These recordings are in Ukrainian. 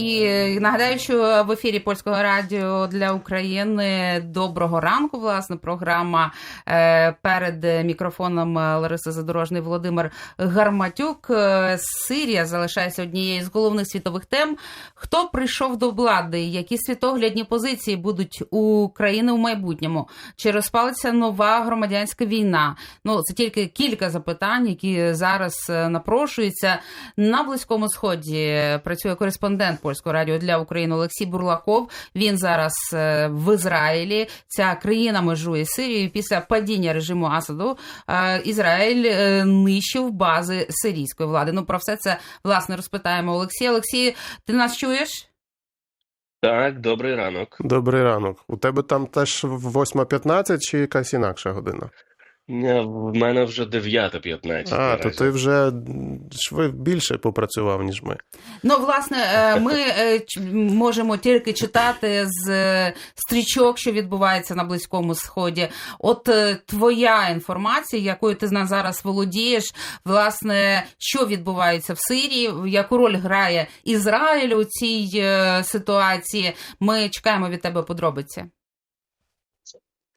І нагадаю, що в ефірі польського радіо для України доброго ранку. Власне, програма е, перед мікрофоном Лариси Задорожний Володимир Гарматюк. Е, Сирія залишається однією з головних світових тем. Хто прийшов до влади? Які світоглядні позиції будуть у країни в майбутньому? Чи розпалиться нова громадянська війна? Ну це тільки кілька запитань, які зараз е, напрошуються на близькому сході. Працює кореспондент польського радіо для України Олексій Бурлаков. Він зараз е, в Ізраїлі. Ця країна межує з Сирією. Після падіння режиму Асаду е, Ізраїль е, нищив бази сирійської влади. Ну про все це власне розпитаємо Олексія. Олексій, ти нас чуєш? Так, добрий ранок. Добрий ранок. У тебе там теж 8.15 чи якась інакша година? Ні, В мене вже 9.15. А, то ти вже швид більше попрацював, ніж ми. Ну, власне, е, ми е, можемо тільки читати з е, стрічок, що відбувається на Близькому Сході. От е, твоя інформація, якою ти на зараз володієш, власне, що відбувається в Сирії, яку роль грає Ізраїль у цій е, ситуації. Ми чекаємо від тебе подробиці.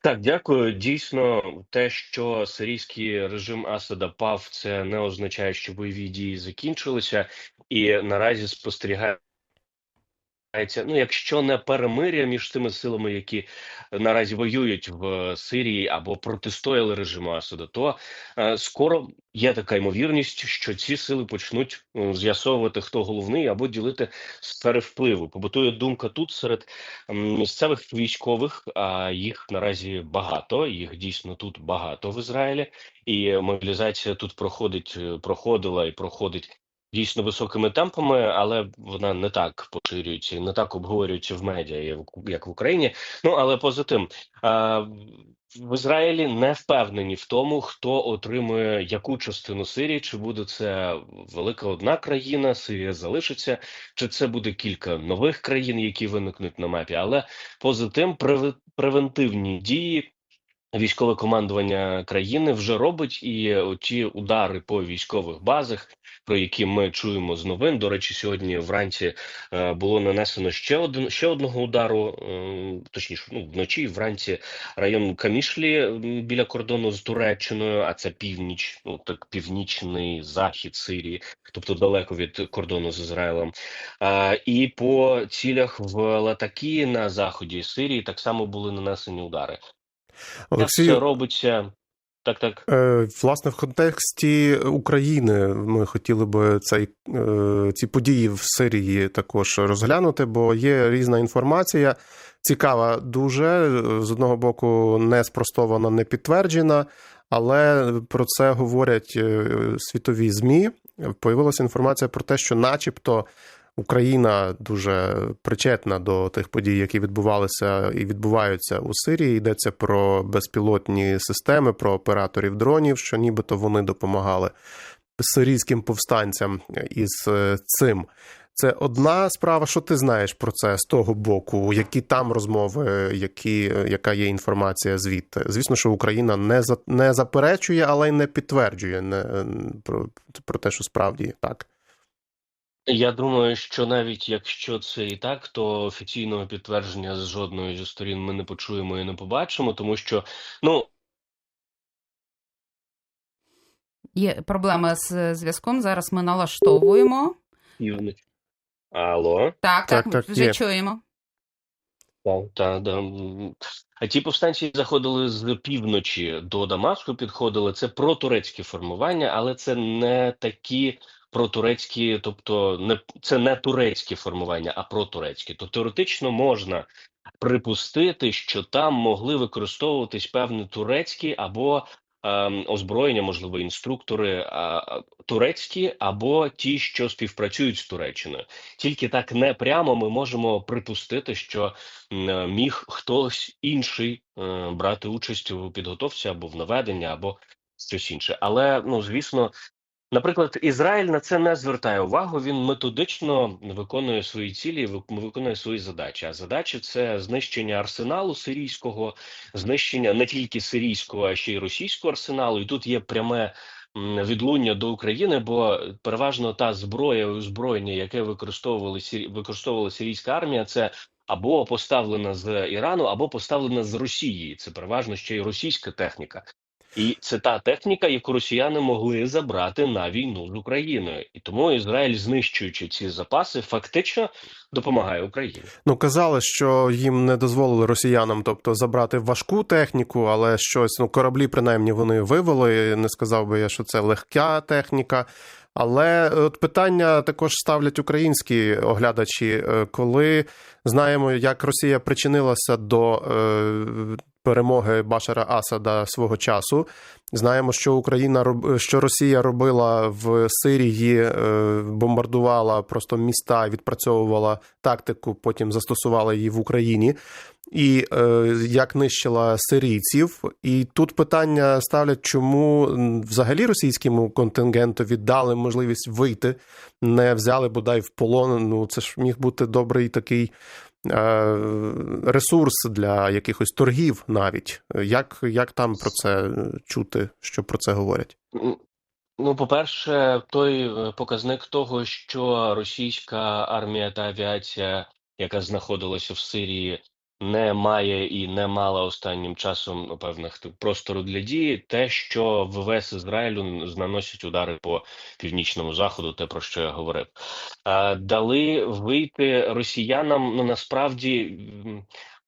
Так, дякую. Дійсно, те, що сирійський режим Асада пав, це не означає, що бойові дії закінчилися, і наразі спостерігається, ну, якщо не перемир'я між тими силами, які наразі воюють в Сирії або протистояли режиму Асада, то е, скоро є така ймовірність, що ці сили почнуть з'ясовувати, хто головний, або ділити сфери впливу. Побутує думка тут серед місцевих військових, а їх наразі багато, їх дійсно тут багато в Ізраїлі, і мобілізація тут проходить, е, проходила і проходить. Дійсно високими темпами, але вона не так поширюється не так обговорюється в медіа, як в- Україні. Ну але поза тим, в Ізраїлі не впевнені в тому, хто отримує яку частину Сирії, чи буде це велика одна країна, Сирія залишиться, чи це буде кілька нових країн, які виникнуть на мапі. Але поза тим, преве- превентивні дії. Військове командування країни вже робить і ті удари по військових базах, про які ми чуємо з новин. До речі, сьогодні вранці е, було нанесено ще один ще одного удару, е, точніше, ну вночі вранці район Камішлі біля кордону з Туреччиною, а це північ, ну так північний захід Сирії, тобто далеко від кордону з Ізраїлем. І по цілях в Латакії на заході Сирії так само були нанесені удари. Це Олексію, робиться так, так. е, власне, в контексті України ми хотіли би цей, е, ці події в Сирії також розглянути, бо є різна інформація, цікава дуже. З одного боку, не спростована, не підтверджена, але про це говорять е, світові ЗМІ. Появилася інформація про те, що, начебто, Україна дуже причетна до тих подій, які відбувалися і відбуваються у Сирії. Йдеться про безпілотні системи, про операторів дронів, що нібито вони допомагали сирійським повстанцям із е, цим. Це одна справа. Що ти знаєш про це з того боку? Які там розмови, які, яка є інформація звідти? Звісно, що Україна не за не заперечує, але й не підтверджує не, про, про те, що справді так. Я думаю, що навіть якщо це і так, то офіційного підтвердження з жодної зі сторін ми не почуємо і не побачимо, тому що ну Є проблема з зв'язком. Зараз ми налаштовуємо. північ. Алло, Так, так, Так, так, вже є. чуємо. так, та, да. А ті повстанці заходили з півночі до Дамаску, підходили. Це протурецькі формування, але це не такі протурецькі, тобто не це не турецькі формування, а протурецькі. То теоретично можна припустити, що там могли використовуватись певні турецькі або ем, озброєння, можливо, інструктори а, турецькі або ті, що співпрацюють з Туреччиною. Тільки так не прямо ми можемо припустити, що е, міг хтось інший е, брати участь у підготовці або в наведенні, або щось інше. Але ну звісно. Наприклад, Ізраїль на це не звертає увагу. Він методично виконує свої цілі, виконує свої задачі. А задачі це знищення арсеналу сирійського, знищення не тільки сирійського, а ще й російського арсеналу. І тут є пряме відлуння до України, бо переважно та зброя озброєння, яке використовували використовувала сирійська армія, це або поставлена з Ірану, або поставлена з Росії. Це переважно ще й російська техніка. І це та техніка, яку росіяни могли забрати на війну з Україною, і тому Ізраїль, знищуючи ці запаси, фактично допомагає Україні. Ну, казали, що їм не дозволили росіянам, тобто забрати важку техніку, але щось, ну, кораблі, принаймні, вони вивели. Не сказав би я, що це легка техніка. Але от питання також ставлять українські оглядачі, е, коли знаємо, як Росія причинилася до е, перемоги Башара Асада свого часу. Знаємо, що Україна що Росія робила в Сирії, е, бомбардувала просто міста, відпрацьовувала тактику, потім застосувала її в Україні. І е, як нищила сирійців, і тут питання ставлять, чому взагалі російському контингенту дали можливість вийти, не взяли бодай в полон. Ну це ж міг бути добрий такий ресурс для якихось торгів, навіть як, як там про це чути, що про це говорять? Ну, по-перше, той е, показник того, що російська армія та авіація, яка знаходилася в Сирії, не має і не мала останнім часом ну, певних простору для дії, те, що ВВС Ізраїлю наносять удари по північному заходу, те про що я говорив, дали вийти росіянам. Ну насправді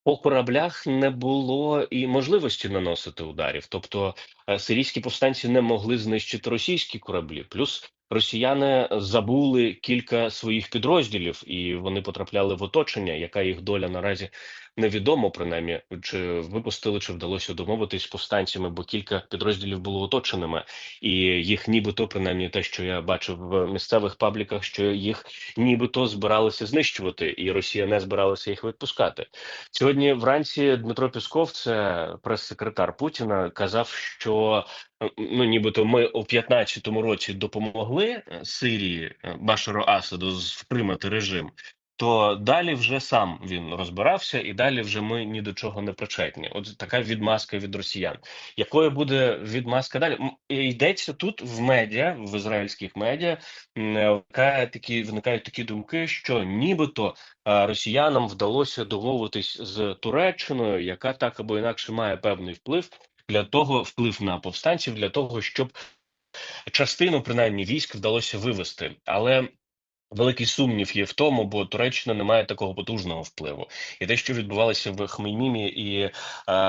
по кораблях не було і можливості наносити ударів, тобто е, сирійські повстанці не могли знищити російські кораблі. Плюс росіяни забули кілька своїх підрозділів, і вони потрапляли в оточення. Яка їх доля наразі невідомо, принаймні, чи випустили, чи вдалося домовитись повстанцями, бо кілька підрозділів було оточеними, і їх нібито, принаймні, те, що я бачив в місцевих пабліках, що їх нібито збиралися знищувати, і Росія не збиралася їх відпускати. Сьогодні вранці Дмитро Пісков, це прес-секретар Путіна, казав, що е, ну нібито ми у 15-му році допомогли е, Сирії е, Башару Асаду втримати режим. То далі вже сам він розбирався, і далі вже ми ні до чого не причетні. От така відмазка від росіян. Якою буде відмазка далі? Йдеться тут в медіа, в ізраїльських медіа, виникає такі виникають такі думки, що нібито росіянам вдалося домовитись з Туреччиною, яка так або інакше має певний вплив для того, вплив на повстанців, для того, щоб частину принаймні військ вдалося вивести. Але великий сумнів є в тому, бо Туреччина не має такого потужного впливу. І те, що відбувалося в Хмеймімі і е,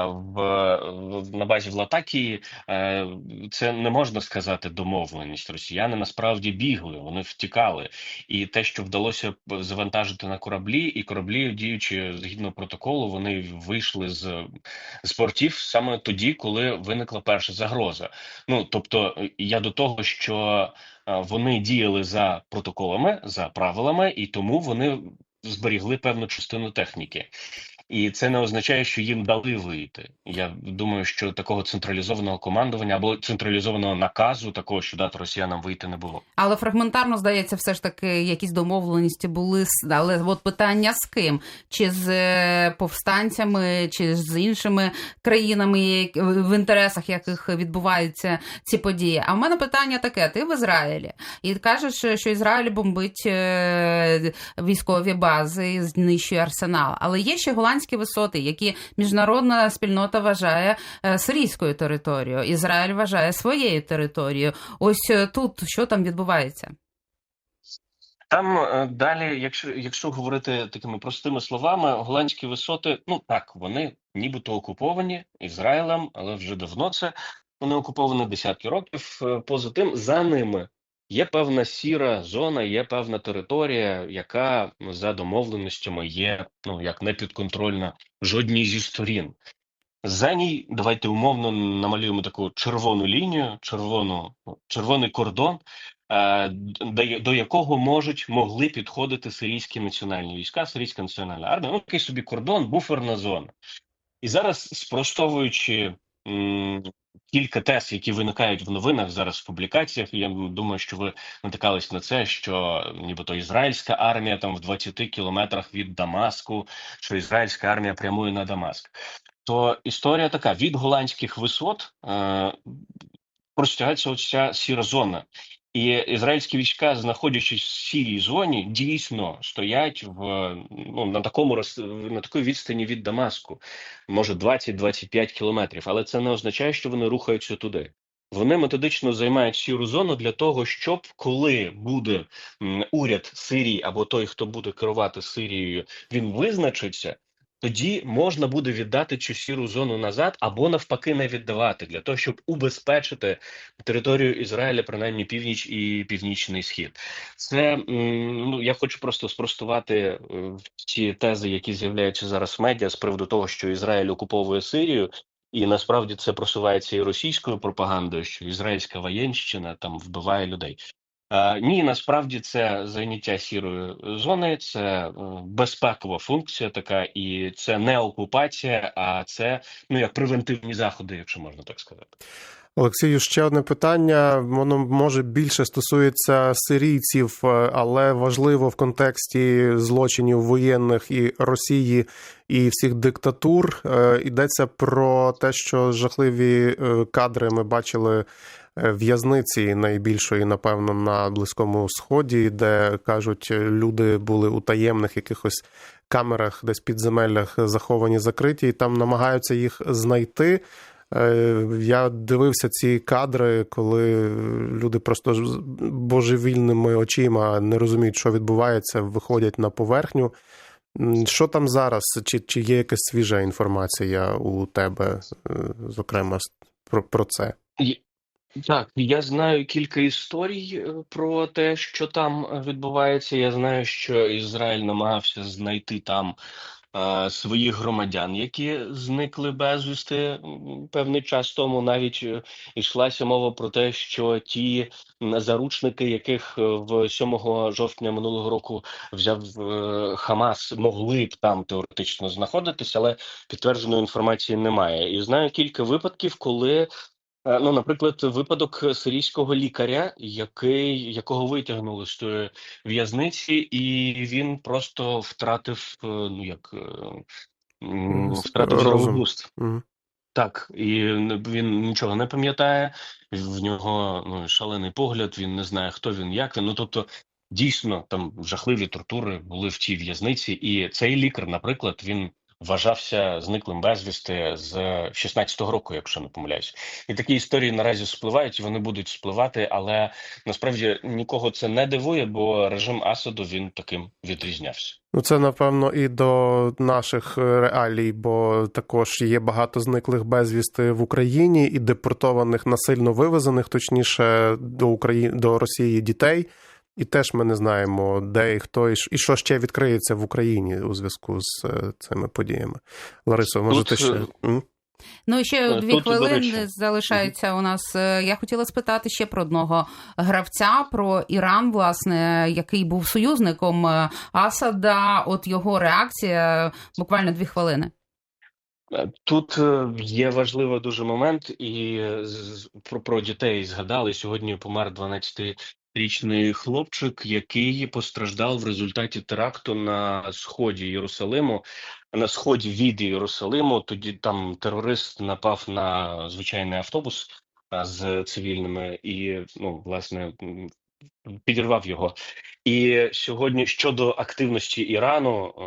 в, в на базі в Латакії, е, це не можна сказати домовленість. Росіяни насправді бігли, вони втікали. І те, що вдалося завантажити на кораблі, і кораблі, діючи згідно протоколу, вони вийшли з, з портів саме тоді, коли виникла перша загроза. Ну тобто, я до того, що вони діяли за протоколами, за правилами, і тому вони зберігли певну частину техніки. І це не означає, що їм дали вийти. Я думаю, що такого централізованого командування або централізованого наказу, такого, що дати росіянам вийти, не було. Але фрагментарно здається, все ж таки якісь домовленості були. Але от питання з ким? Чи з е, повстанцями, чи з іншими країнами, в інтересах яких відбуваються ці події? А в мене питання таке: ти в Ізраїлі і кажеш, що Ізраїль бомбить е, військові бази, знищує арсенал. Але є ще голландські висоти, які міжнародна спільнота вважає е, сирійською територією. Ізраїль вважає своєю територією. Ось е, тут що там відбувається? Там е, далі, якщо якщо говорити такими простими словами, голландські висоти, ну так, вони нібито окуповані Ізраїлем, але вже давно це вони окуповані десятки років. Поза тим, за ними є певна сіра зона, є певна територія, яка ну, за домовленостями є ну як не підконтрольна жодній зі сторін. За ній давайте умовно намалюємо таку червону лінію, червону червоний кордон, е, до якого можуть могли підходити сирійські національні війська, сирійська національна армія. Ну, такий собі кордон, буферна зона. І зараз, спростовуючи кілька тез, які виникають в новинах зараз в публікаціях, я думаю, що ви натикались на це, що нібито ізраїльська армія там в 20 кілометрах від Дамаску, що ізраїльська армія прямує на Дамаск. То історія така: від голландських висот е, простягається оця сіра зона. І ізраїльські війська, знаходячись в сірій зоні, дійсно стоять в ну на такому на такій відстані від Дамаску, може 20-25 кілометрів. Але це не означає, що вони рухаються туди. Вони методично займають сіру зону для того, щоб коли буде уряд Сирії або той, хто буде керувати Сирією, він визначиться. Тоді можна буде віддати цю сіру зону назад, або навпаки не віддавати для того, щоб убезпечити територію Ізраїля, принаймні північ і північний схід. Це ну я хочу просто спростувати е, ті тези, які з'являються зараз в медіа з приводу того, що Ізраїль окуповує Сирію. І насправді це просувається і російською пропагандою, що ізраїльська воєнщина там вбиває людей. Ні, насправді це заняття сірої зони, це е, безпекова функція така, і це не окупація, а це ну як превентивні заходи, якщо можна так сказати. Олексію, ще одне питання. Воно може більше стосується сирійців, е, але важливо в контексті злочинів воєнних і Росії і всіх диктатур. Е, Йдеться про те, що жахливі кадри ми бачили в'язниці найбільшої, напевно, на Близькому Сході, де кажуть, люди були у таємних якихось камерах, десь підземеллях заховані, закриті, і там намагаються їх знайти. Е, Я дивився ці кадри, коли люди просто божевільними очима не розуміють, що відбувається, виходять на поверхню. Що там зараз? Чи, чи є якась свіжа інформація у тебе, е, зокрема, про, про це? Так, я знаю кілька історій е, про те, що там е, відбувається. Я знаю, що Ізраїль намагався знайти там е, своїх громадян, які зникли безвісти певний час тому. Навіть е, йшлася мова про те, що ті заручники, яких е, в 7 жовтня минулого року взяв е, Хамас, могли б там теоретично знаходитися, але підтвердженої інформації немає. І знаю кілька випадків, коли. Е, Ну, наприклад, випадок сирійського лікаря, який якого витягнули з тої в'язниці, і він просто втратив е, ну як е, втратив здоровий. Мгм. Так, і він нічого не пам'ятає. В нього ну шалений погляд. Він не знає, хто він, як він. Ну тобто, дійсно, там жахливі тортури були в тій в'язниці, і цей лікар, наприклад, він вважався зниклим безвісти з 16-го року, якщо не помиляюсь. І такі історії наразі спливають, вони будуть спливати, але насправді нікого це не дивує, бо режим Асаду він таким відрізнявся. Ну, це напевно і до наших е, реалій, бо також є багато зниклих безвісти в Україні і депортованих насильно вивезених, точніше, до України до Росії дітей. І теж ми не знаємо, де і хто, і що ще відкриється в Україні у зв'язку з е, цими подіями. Ларисо, може, Тут, ти ще е, Ну і ще Е, дві тут, хвилини речі. залишається у нас. Я хотіла спитати ще про одного гравця, про Іран, власне, який був союзником Асада. От його реакція буквально дві хвилини. Тут є важливий дуже момент, і про, про дітей згадали. Сьогодні помер 12-річний хлопчик, який постраждав в результаті теракту на сході Єрусалиму, на сході від Єрусалиму. Тоді там терорист напав на звичайний автобус з цивільними і, ну, власне, підірвав його. І сьогодні щодо активності Ірану, е,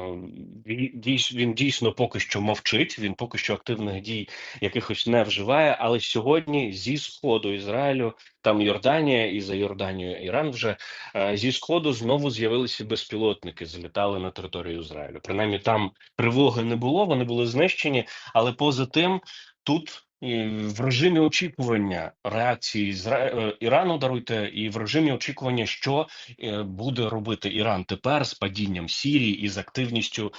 він дійс- він дійсно поки що мовчить. Він поки що активних дій якихось не вживає. Але сьогодні зі сходу Ізраїлю, там Йорданія, і за Йорданією Іран вже е, зі сходу знову з'явилися безпілотники, залітали на територію Ізраїлю. Принаймні там тривоги не було, вони були знищені. Але поза тим, тут в режимі очікування реакції Ізра... е, Ірану даруйте, і в режимі очікування, що е, буде робити Іран тепер з падінням Сірії і з активністю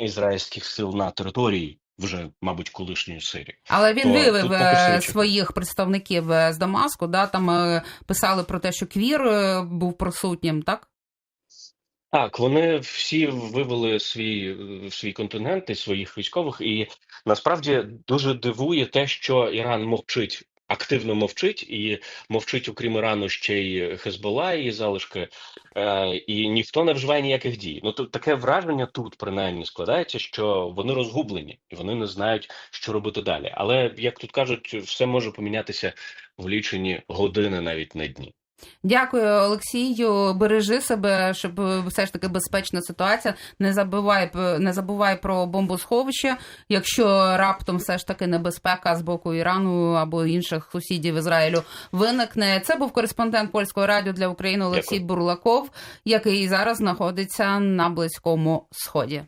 ізраїльських сил на території вже, мабуть, колишньої Сирії. Але він То е, очікуємо. своїх представників е, з Дамаску. Да, там е, писали про те, що Квір е, був присутнім, так? Так, вони всі вивели свій, е, свій контингент і своїх військових, і насправді дуже дивує те, що Іран мовчить. активно мовчить і мовчить, окрім Ірану, ще й Хезбола і залишки, е, і ніхто не вживає ніяких дій. Ну то таке враження тут принаймні складається, що вони розгублені і вони не знають, що робити далі. Але як тут кажуть, все може помінятися в лічені години, навіть не дні. Дякую, Олексію. Бережи себе, щоб все ж таки безпечна ситуація. Не забувай не забувай про бомбосховище. Якщо раптом все ж таки небезпека з боку Ірану або інших сусідів Ізраїлю виникне. Це був кореспондент польського радіо для України Олексій Дякую. Бурлаков, який зараз знаходиться на близькому сході.